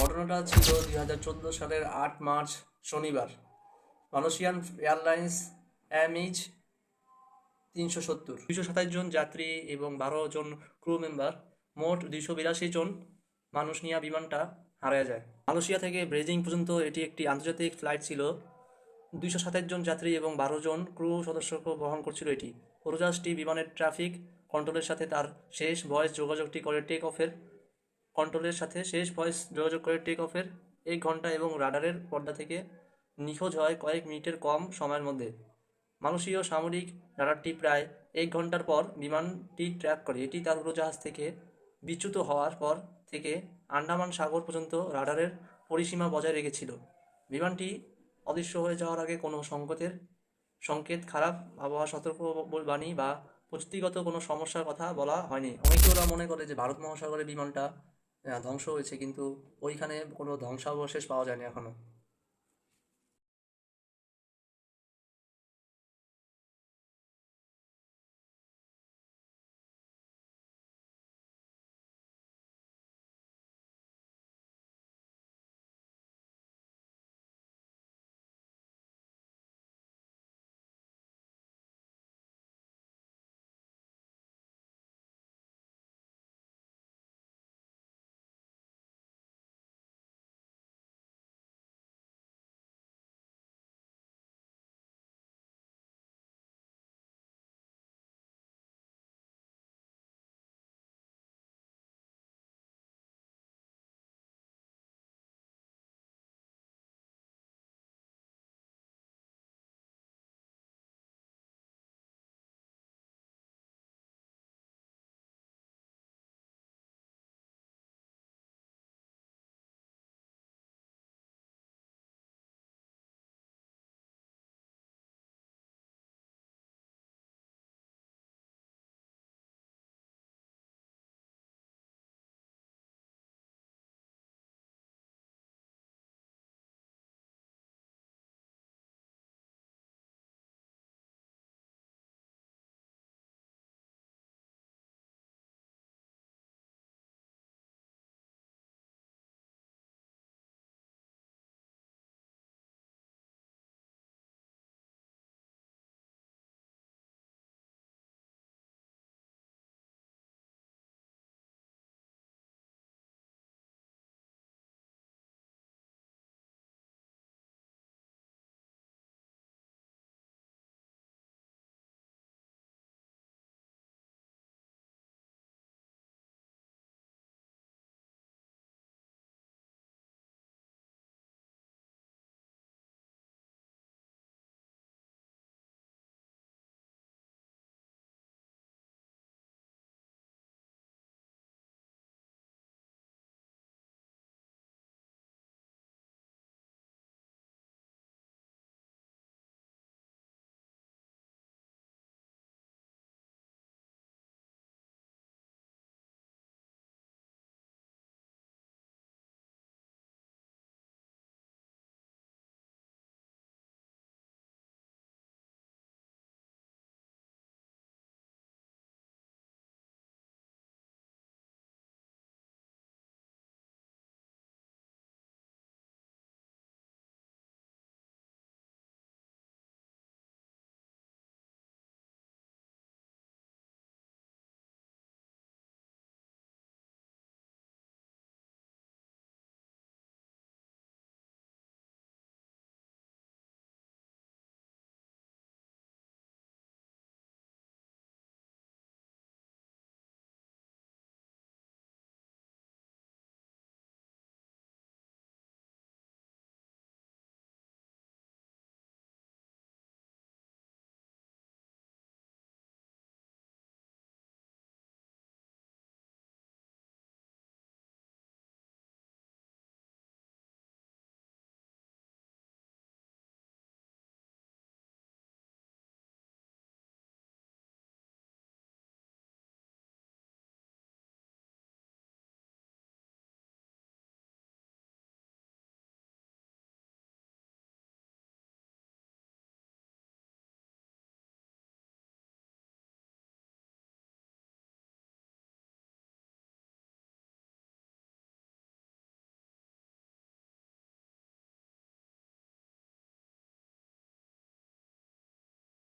ঘটনাটা ছিল দুই হাজার চোদ্দ সালের আট মার্চ, শনিবার। মালয়েশিয়ান এয়ারলাইন্স এমএইচ তিনশো সত্তর। দুইশো সাতাশ জন যাত্রী এবং বারো জন ক্রু মেম্বার, মোট দুইশো বিরাশি জন মানুষ নিয়ে বিমানটা হারিয়ে যায়। মালয়েশিয়া থেকে ব্রেজিং পর্যন্ত এটি একটি আন্তর্জাতিক ফ্লাইট ছিল। দুইশো সাতাশ জন যাত্রী এবং বারো জন ক্রু সদস্যকে বহন করছিল এটি। উড়োজাহাজটি বিমানের ট্রাফিক কন্ট্রোলের সাথে তার শেষ ভয়েস যোগাযোগটি করে টেক অফের কন্ট্রোলের সাথে শেষ ভয়েস যোগাযোগ করে টেক অফের এক ঘণ্টা এবং রাডারের পর্দা থেকে নিখোঁজ হয় কয়েক মিনিটের কম সময়ের মধ্যে। মালয়েশীয় সামরিক রাডারটি প্রায় এক ঘণ্টার পর বিমানটি ট্র্যাক করে। এটি তার উড়োজাহাজ থেকে বিচ্যুত হওয়ার পর থেকে আন্ডামান সাগর পর্যন্ত রাডারের পরিসীমা বজায় রেখেছিল। বিমানটি অদৃশ্য হয়ে যাওয়ার আগে কোনো সংকেতের সংকেত, খারাপ আবহাওয়া সতর্ক বাণী বা প্রযুক্তিগত কোনো সমস্যার কথা বলা হয়নি। অনেকে ওরা মনে করে যে ভারত মহাসাগরে বিমানটা ধ্বংস হয়েছে কিন্তু ওইখানে কোনো ধ্বংসাবশেষ পাওয়া যায়নি এখনও।